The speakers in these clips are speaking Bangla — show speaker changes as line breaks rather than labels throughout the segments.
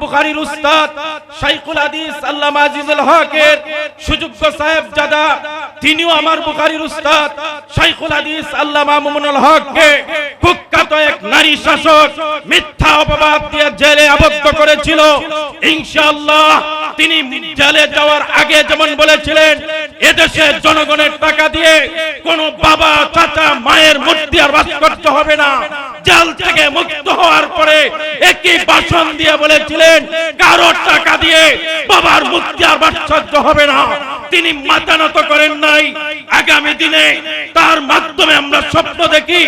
আমার উস্তাদ শাইখুল হাদিস আল্লামা আজিজুল সুযোগ্য সাহেব তিনিও আমার উস্তাদ শাইখুল হাদিস আল্লামা মুমিনুল এক নারী শাসক মিথ্যা অপবাদ দিয়ে জেলে আবদ্ধ করেছিল। ইনশাআল্লাহ তিনি জেলে যাওয়ার আগে যেমন বলেছিলেন এদেশের জনগণের টাকা দিয়ে কোন বাবা, চাচা, মায়ের মূর্তি আর বাস করতে হবে না। জেল থেকে মুক্ত হওয়ার পরে একই ভাষণ দিয়ে বলেছিলেন? কারও টাকা দিয়ে বাবার মূর্তি আর বাচ্চার্য হবে না। তিনি মাথা নত করেন নাই। আগামী দিনে তার মাধ্যমে আমরা স্বপ্ন দেখি,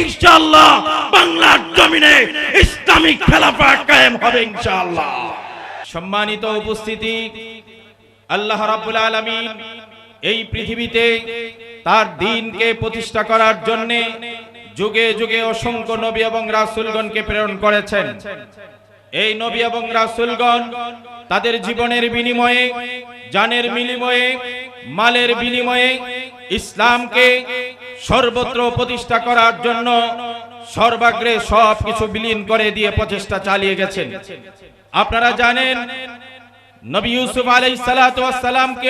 ইনশাআল্লাহ বাংলার জমিনে ইসলামিক খেলাফা কায়েম হবে ইনশাআল্লাহ। সম্মানিত উপস্থিতি, আল্লাহ রাব্বুল আলামিন এই পৃথিবীতে তার দিনকে প্রতিষ্ঠা করার জন্য যুগে যুগে অসংখ্য নবী এবং রাসূলগণকে প্রেরণ করেছেন। এই নবী এবং রাসুলগণ তাদের জীবনের বিনিময়ে, জানের বিনিময়ে, মালের বিনিময়ে ইসলামকে সর্বত্র প্রতিষ্ঠা করার জন্য সর্বাগ্রে সব কিছু বিলীন করে দিয়ে প্রচেষ্টা চালিয়ে গেছেন। আপনারা জানেন, নবী ইউসুফ আলাইহিস সালাতু ওয়াস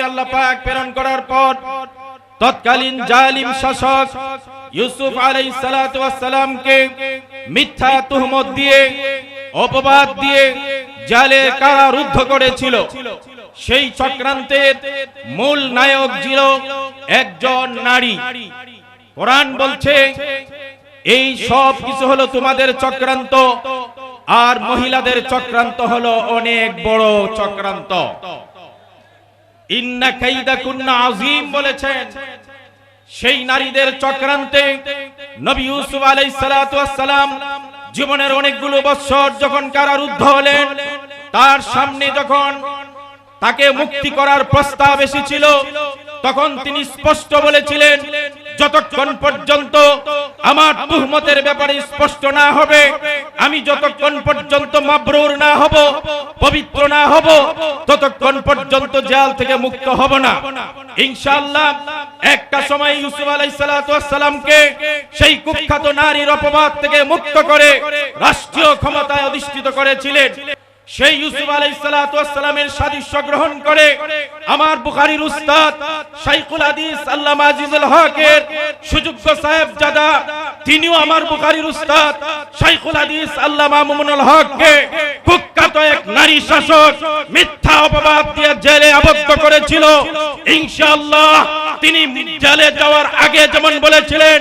আল্লাহ প্রেরণ করার পর তৎকালীন জালিম শাসক ইউসুফ আলাইহিস সালাতু ওয়াস সালামকে মিথ্যা তুহমত দিয়ে, অপবাদ দিয়ে জালে কারারুদ্ধ করেছিল। সেই চক্রান্তের মূল নায়ক ছিল একজন নারী। কোরআন বলছে, এই সব কিছু হলো তোমাদের চক্রান্ত, আর মহিলাদের চক্রান্ত হলো অনেক বড় চক্রান্ত। ইন্না কাইদা কুন্না আজিম বলেছেন সেই নারীদের চক্রান্তে নবী ইউসুফ ওয়াস সালাম জীবনের অনেকগুলো বছর যখন কারারুদ্ধ হলেন, তার সামনে যখন তাকে মুক্তি করার প্রস্তাব এসেছিল, তখন তিনি স্পষ্ট বলেছিলেন যতক্ষণ পর্যন্ত আমার তুহমতের ব্যাপারে স্পষ্ট না হবে, আমি যতক্ষণ পর্যন্ত মাবরুর না হব, পবিত্র না হব, ততক্ষণ পর্যন্ত জেল থেকে মুক্ত হব না। ইনশাআল্লাহ, একটা সময় ইউসুফ আলাইহিস সালামকে সেই কুখ্যাত নারীর অপবাদ থেকে মুক্ত করে রাষ্ট্রীয় ক্ষমতায় অধিষ্ঠিত করেছিলেন। সেই ইউসুফ আলাইহিস সালাতু ওয়াস সালামের সাদৃশ্য গ্রহণ করে আমার বুখারীর উস্তাদ শাইখুল হাদিস আল্লামা আজিজুল হকের সুযোগ্য সাহেব জাদা তিনিও আমার বুখারির উস্তাদ শাইখুল হাদিস আল্লামা মুমিনুল হককে নারী শাসক মিথ্যা অপবাদ দিয়ে জেলে আবদ্ধ করেছিল। ইনশাআল্লাহ তিনি জেলে যাওয়ার আগে যেমন বলেছিলেন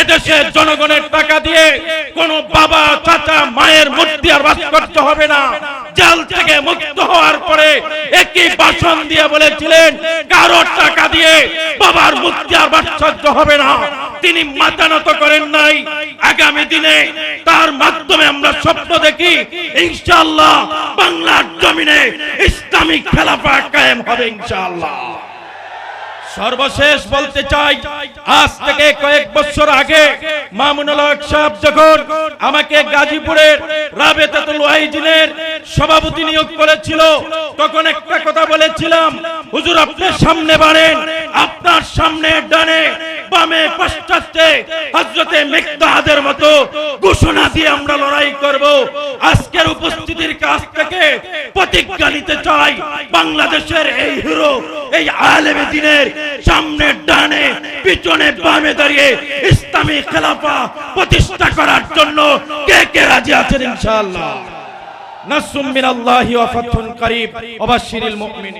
এদেশের জনগণের টাকা দিয়ে কোন বাবা, চাচা, মায়ের মূর্তি আর বাস করতে হবে না। জেল থেকে মুক্ত হওয়ার পরে একই ভাষণ দিয়ে বলেছিলেন, কারও টাকা দিয়ে বাবার মূর্তি আর বাচ্চার্য হবে না। তিনি মাথা নত করেন নাই। আগামী দিনে তার মাধ্যমে আমরা স্বপ্ন দেখি, ইনশাআল্লাহ বাংলার জমিনে ইসলামিক খেলাফা কায়েম হবে, ইনশাআল্লাহ। সর্বশেষ বলতে চাই, আজ থেকে কয়েক বছর আগে মামুনুল হক সাহেব যখন আমাকে গাজীপুরের রাবেতাতুল সভাপতি নিয়োগ করেছিল, তখন একটা কথা বলেছিলাম, হুজুর, আপনি সামনে বাড়েন, আপনার সামনে ডানে বামে পশ্চাতে হযরতে মিকদাদের মতো ঘোষণা দিয়ে আমরা লড়াই করব। আজকের উপস্থিতির কাছ থেকে প্রতিজ্ঞা নিতে চাই বাংলাদেশের এই হিরো, এই আলেমে দিনের সামনে ডানে, পিছনে বামে দাঁড়িয়ে ইসলামী খেলাফা প্রতিষ্ঠা করার জন্য কে কে রাজি আছেন ইনশাআল্লাহ? নাসুম মিনাল্লাহি ওয়া ফাতহুন করিব ওয়া বাশশিরিল মুমিনিন।